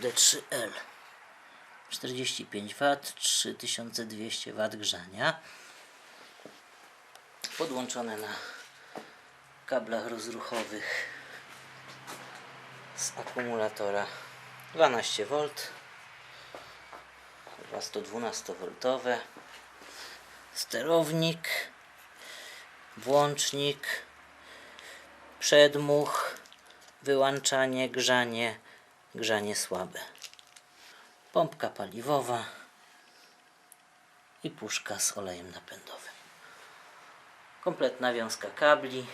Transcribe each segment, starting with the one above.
D3L 45 W 3200 W grzania. Podłączone na kablach rozruchowych z akumulatora 12V chyba 112V sterownik włącznik przedmuch wyłączanie, grzanie grzanie słabe. Pompka paliwowa i puszka z olejem napędowym. Kompletna wiązka kabli.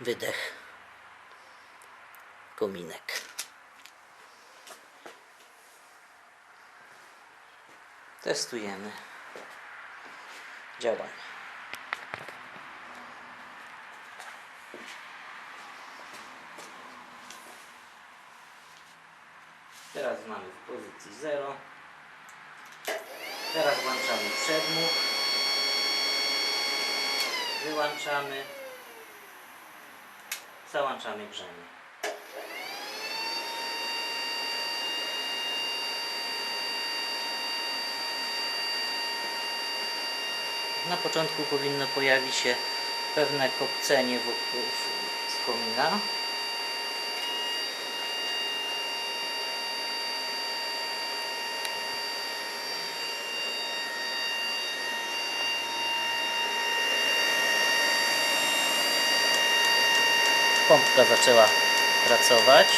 Wydech. Kominek. Testujemy działanie teraz mamy w pozycji 0 teraz włączamy przedmuch wyłączamy. Załączamy grzanie na początku powinno pojawić się pewne kopcenie wokół komina pompka zaczęła pracować.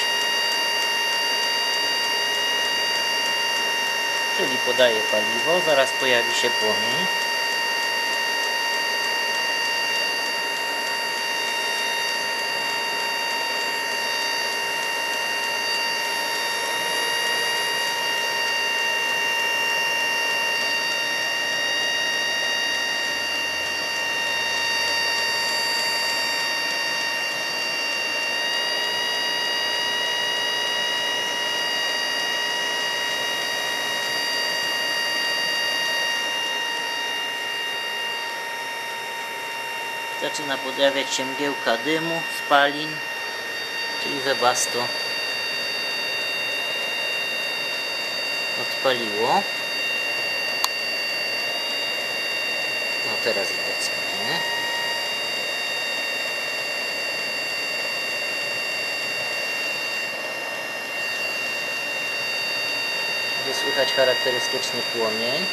Czyli podaje paliwo zaraz pojawi się płomień zaczyna pojawiać się mgiełka dymu, spalin, czyli webasto odpaliło. No teraz widać spaliny. Gdzie słychać charakterystyczny płomień.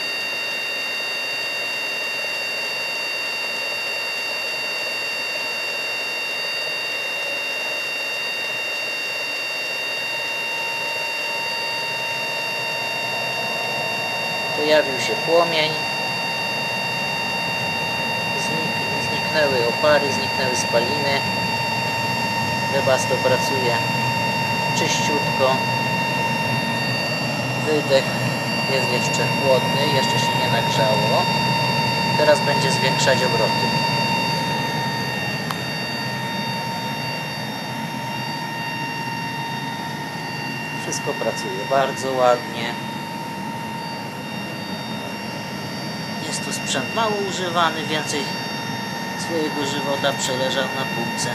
Pojawił się płomień, Znik, zniknęły opary, zniknęły spaliny, Webasto pracuje czyściutko, wydech jest jeszcze chłodny, jeszcze się nie nagrzało, teraz będzie zwiększać obroty. Wszystko pracuje bardzo ładnie. Jest to sprzęt mało używany, więcej swojego żywota przeleżał na półce.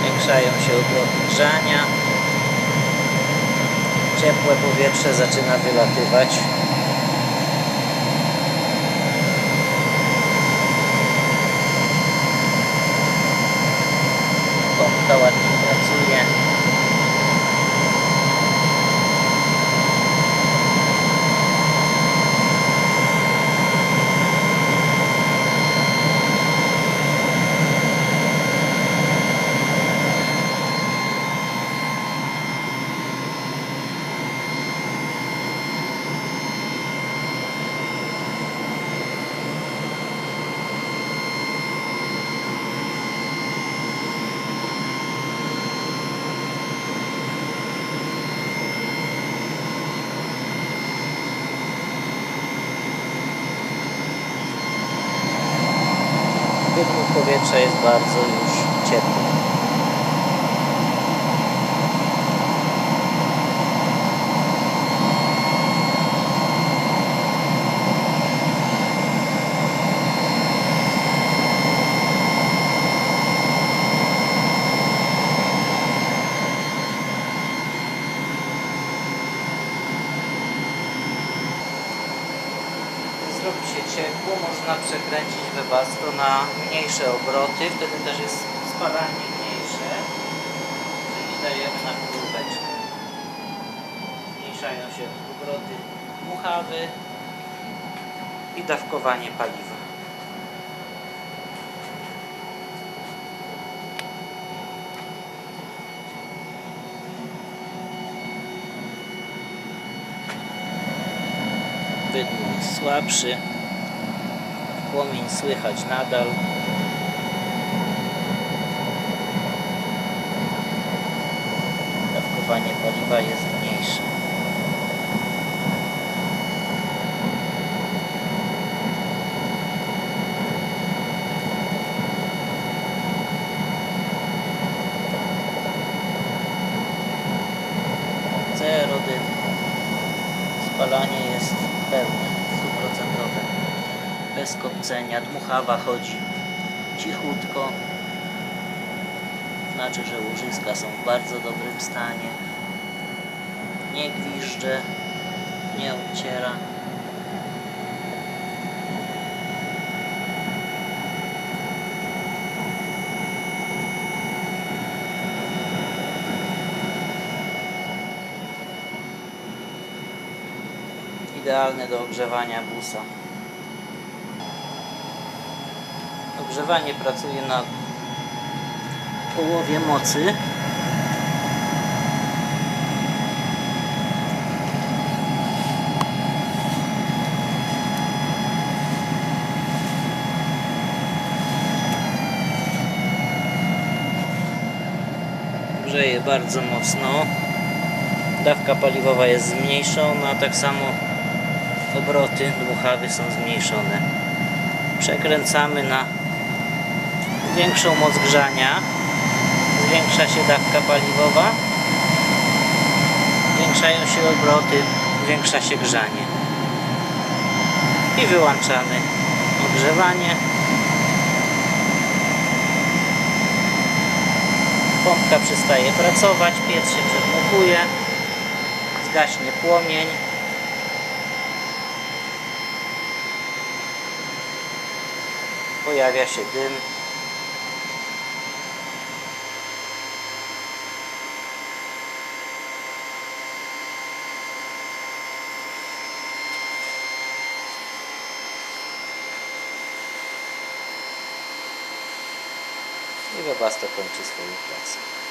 Zwiększają się obroty grzania. Ciepłe powietrze zaczyna wylatywać. Jest bardzo robi się ciepło, można przekręcić webasto na mniejsze obroty, wtedy też jest spalanie mniejsze. Czyli dajemy na półbeczkę. Zmniejszają się obroty dmuchawy i dawkowanie paliwa. Wydmuch jest słabszy. Płomień słychać nadal. Dawkowanie paliwa jest mniejsze. Zero dymu. Spalanie jest pełne, stuprocentowe. Bez kopcenia, dmuchawa chodzi cichutko. Znaczy, że łożyska są w bardzo dobrym stanie. Nie gwiżdże, nie odciera. Idealne do ogrzewania busa. Ogrzewanie pracuje na połowie mocy. Grzeje bardzo mocno. Dawka paliwowa jest zmniejszona, tak samo obroty dmuchawy są zmniejszone. Przekręcamy na większą moc grzania. Zwiększa się dawka paliwowa. Zwiększają się obroty, zwiększa się grzanie. I wyłączamy ogrzewanie. Pompka przestaje pracować, piec się przedmukuje, zgaśnie płomień. Pojawia się dym. I Webasto kończy swoją pracę.